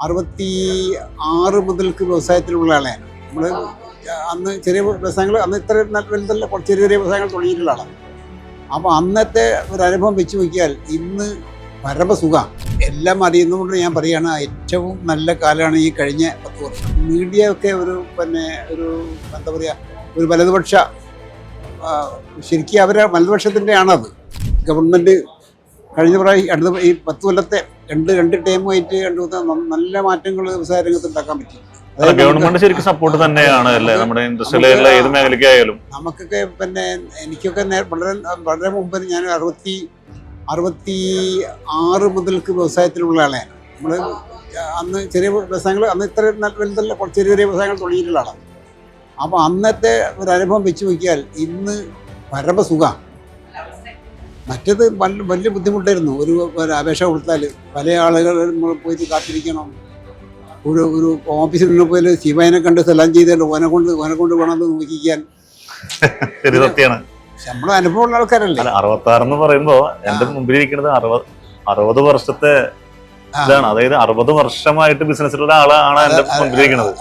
അറുപത്തി ആറ് മുതൽക്ക് വ്യവസായത്തിലുള്ള ആളാണ് നമ്മൾ അന്ന് ചെറിയ വ്യവസായങ്ങൾ അന്ന് ഇത്ര വലുതല്ല ചെറിയ ചെറിയ വ്യവസായങ്ങൾ തുടങ്ങിയിട്ടുള്ള ആളാണ്. അപ്പോൾ അന്നത്തെ ഒരു അനുഭവം വെച്ച് നോക്കിയാൽ ഇന്ന് പരമസുഖം എല്ലാം അറിയുന്നതുകൊണ്ട് ഞാൻ പറയുകയാണ് ഏറ്റവും നല്ല കാലമാണ് ഈ കഴിഞ്ഞ പത്ത് വർഷം. മീഡിയ ഒക്കെ ഒരു പിന്നെ ഒരു എന്താ പറയുക ഒരു വലതുപക്ഷ ശരിക്കും അവരെ വലതുപക്ഷത്തിന്റെ ആണത് ഗവൺമെന്റ് കഴിഞ്ഞ പ്രാവശ്യം അടുത്ത ഈ പത്ത് കൊല്ലത്തെ രണ്ട് രണ്ട് ടൈമുമായിട്ട് രണ്ട് നല്ല മാറ്റങ്ങൾ വ്യവസായ രംഗത്ത് ഉണ്ടാക്കാൻ പറ്റി. ഗവൺമെന്റ് ശരിക്കും സപ്പോർട്ട് തന്നെയാണ് അല്ലേ? നമ്മുടെ ഏത് മേഖലയ്ക്കായാലും. നമുക്കൊക്കെ പിന്നെ എനിക്കൊക്കെ വളരെ വളരെ മുമ്പ് ഞാൻ അറുപത്തി അറുപത്തി ആറ് മുതൽക്ക് വ്യവസായത്തിലുള്ള ആളാണ് നമ്മൾ അന്ന് ചെറിയ വ്യവസായങ്ങൾ അന്ന് ഇത്ര വലുതല്ല കുറച്ച് ചെറിയ ചെറിയ വ്യവസായങ്ങൾ തുടങ്ങിയിട്ടുള്ള ആളാണ്. അപ്പോൾ അന്നത്തെ ഒരു അനുഭവം വെച്ച് നോക്കിയാൽ ഇന്ന് പരമസുഖം മറ്റത് വലിയ ബുദ്ധിമുട്ടായിരുന്നു. ഒരു ഒരു അപേക്ഷ കൊടുത്താൽ പല ആളുകൾ പോയി പോയിട്ട് കാത്തിരിക്കണം. ഒരു ഒരു ഓഫീസിൽ നിന്ന് പോയി ശിവനെ കണ്ട് സ്ഥലം ചെയ്തിട്ട് ഓനെ കൊണ്ട് ഓനെ കൊണ്ട് വേണമെന്ന് നോക്കിക്കാൻ. സത്യമാണ്. നമ്മുടെ അനുഭവമുള്ള ആൾക്കാരല്ലേ? അല്ല അറുപത്തി ആറ് എന്ന് പറയുമ്പോ എന്റെ മുമ്പിൽ ഇരിക്കുന്നത് അറുപത് അറുപത് വർഷത്തെ ഇതാണ്. അതായത് അറുപത് വർഷമായിട്ട് ബിസിനസ്സിലുള്ള ആളാണ് എന്റെ മുമ്പിലിരിക്കുന്നത്.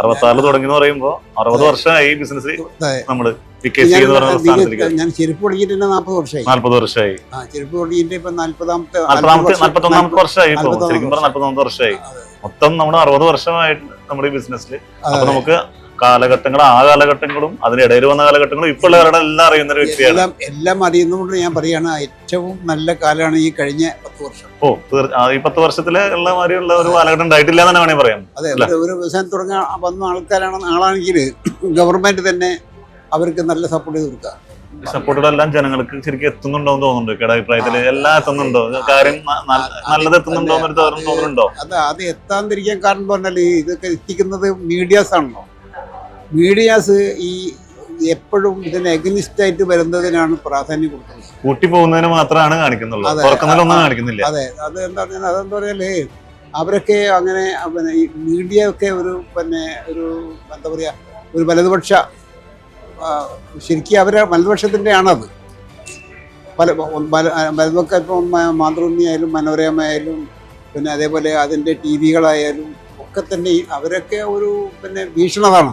അറുപത്തി ആറിൽ തുടങ്ങി എന്ന് പറയുമ്പോ അറുപത് വർഷമായി ബിസിനസ്. നമ്മൾ ഞാൻ ചെരുപ്പ് തുടങ്ങിയിട്ട് നാൽപ്പത് വർഷമായി. നാൽപ്പത് വർഷമായി. ആ ചെരുപ്പ് തുടങ്ങിയിട്ട് ഇപ്പൊ നാൽപ്പതാമത്തെ വർഷമായി ശരിക്കും പറഞ്ഞാൽ വർഷമായി. മൊത്തം നമ്മുടെ അറുപത് വർഷമായിട്ട് നമ്മുടെ ഈ ബിസിനസ്സിൽ അപ്പൊ നമുക്ക് കാലഘട്ടങ്ങൾ ആ കാലഘട്ടങ്ങളും അതിനിടയിൽ വന്ന കാലഘട്ടങ്ങളും ഇപ്പോൾ ഉള്ളവരുടെ എല്ലാം അറിയുന്ന ഒരു വ്യക്തിയാണ്. എല്ലാം എല്ലാം അറിയുന്നതുകൊണ്ട് ഞാൻ പറയുകയാണ് ഏറ്റവും നല്ല കാലമാണ് ഈ കഴിഞ്ഞ പത്ത് വർഷം. ഓ തീർച്ചയായും ഈ പത്ത് വർഷത്തിൽ ഉള്ള മാതിരിയുള്ള ഒരു കാലഘട്ടം ഉണ്ടായിട്ടില്ല എന്ന് തന്നെ വേണമെങ്കിൽ പറയാം. അതെ ഒരു വ്യവസായം തുടങ്ങാൻ വന്ന ആൾക്കാരാണ് ആളാണെങ്കിൽ ഗവൺമെന്റ് തന്നെ അവർക്ക് നല്ല സപ്പോർട്ട് ചെയ്ത് കൊടുക്കുക സപ്പോർട്ടുകളെല്ലാം ജനങ്ങൾക്ക് ശരിക്കും എത്തുന്നുണ്ടോ എന്ന് തോന്നുന്നുണ്ട്. കേട അഭിപ്രായത്തിൽ എല്ലാം എത്തുന്നുണ്ടോ? കാര്യം നല്ലത് എത്തുന്നുണ്ടോ തോന്നുന്നുണ്ടോ? അത് അത് എത്താതിരിക്കാൻ കാരണം പറഞ്ഞാൽ ഇതൊക്കെ എത്തിക്കുന്നത് മീഡിയാസ് ആണല്ലോ. മീഡിയാസ് ഈ എപ്പോഴും ഇതിന് എഗനിസ്റ്റ് ആയിട്ട് വരുന്നതിനാണ് പ്രാധാന്യം കൊടുക്കുന്നത്. കൂട്ടി പോകുന്നതിന് മാത്രമാണ് കാണിക്കുന്നുള്ളൂ. അതെ. തുറക്കുന്നതിലൊന്നും കാണിക്കുന്നില്ല. അതെ അത് എന്താ പറഞ്ഞാൽ അതെന്താ പറഞ്ഞാൽ അവരൊക്കെ അങ്ങനെ പിന്നെ ഈ മീഡിയ ഒക്കെ ഒരു പിന്നെ ഒരു എന്താ പറയുക ഒരു വലതുപക്ഷ ശരിക്കും അവരെ വലതുപക്ഷത്തിന്റെ ആണത് പല വല- വലതുപക്ഷം ഇപ്പം മാതൃഭൂമി ആയാലും മനോരമ ആയാലും പിന്നെ അതേപോലെ അതിന്റെ ടി വികളായാലും ഒക്കെ തന്നെ അവരൊക്കെ ഒരു പിന്നെ ഭീഷണതാണ്